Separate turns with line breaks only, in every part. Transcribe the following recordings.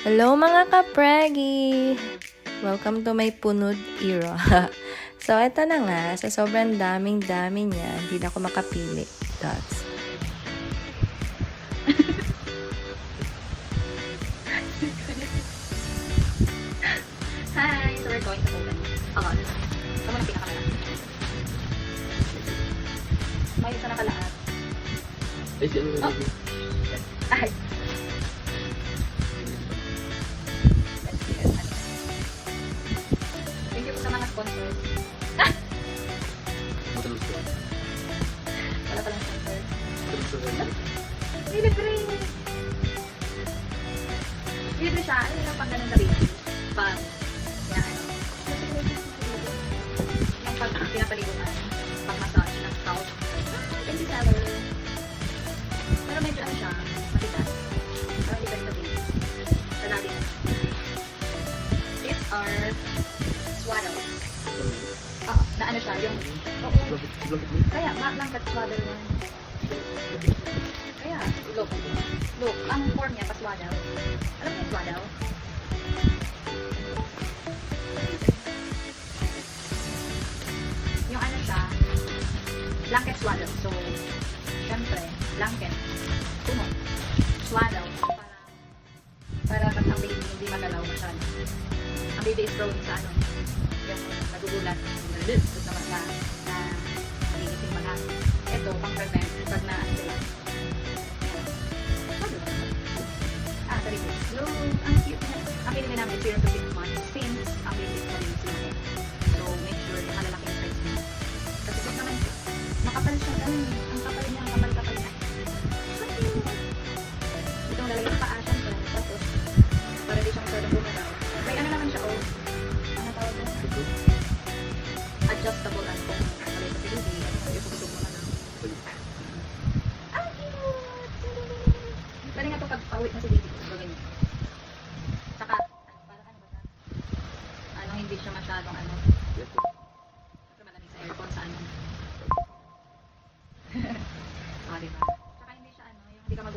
Hello mga kapregi! Welcome to my punod era. so, eto na nga. Sa sobrang daming-dami niya, hindi na ako makapili. Dots.
Hi! So we're going to open a lot. Ito muna pinakamalaki. May isa nakalaat.
Ay, si ano
Oh.
na
Ay! Sponsors.
Matalos ko.
Wala palang sponsor.
Matalos ko.
May libre! Libre siya. Ano yung pang ganun na baby? Pag, ano. Yung pag pinapaliguan. Pag massage ng scalp. Thank you. Pero medyo ano siya, kaya, ma blanket swaddle one. Kaya, look. Look, ang form niya, paswaddle. Alam mo swaddle? Yung ano siya, blanket swaddle. So, syempre, blanket, kumo, swaddle, para, para pag ang baby hindi magalaw masyado. Ang baby is prone sa ano, yung nagugulat, tapos Ito, pang prevent, pag na, ano sila, Ah, sorry. Yung, ang cute niya. Ang pinili namin is 0 to 6 months since ang baby is malinis lumaki. So, make sure yung malalaki yung size niya. Kasi kung naman, makapal siya. Ganun,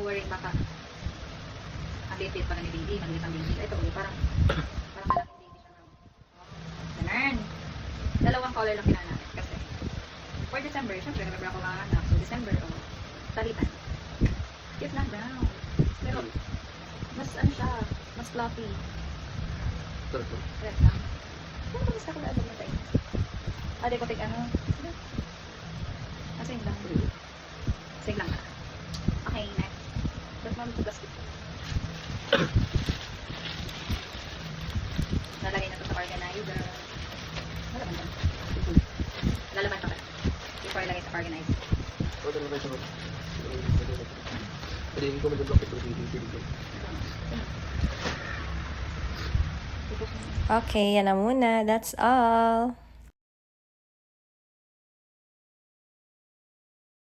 mag-worry baka ang liit pa na ni baby, maliit ang baby. Ito, ulit, parang, parang malaking baby siya now. Ganun. Dalawang color lang kinanakit kasi for December, syempre, November ako mga anak. So, December, oh, talitan. Cute na brown. Pero, mas ano siya, mas fluffy.
To.
Red lang. Ba gusto ko na alam na tayo? Ah, di ko take ano? Ah, same lang. Same lang. Okay, Nalagay na to sa organizer. Lalaman to. Lalaman to ka. Before ilagay sa organizer.
Tayo sa mga. Pwede ko hindi ko.
Okay, yan na muna. That's all.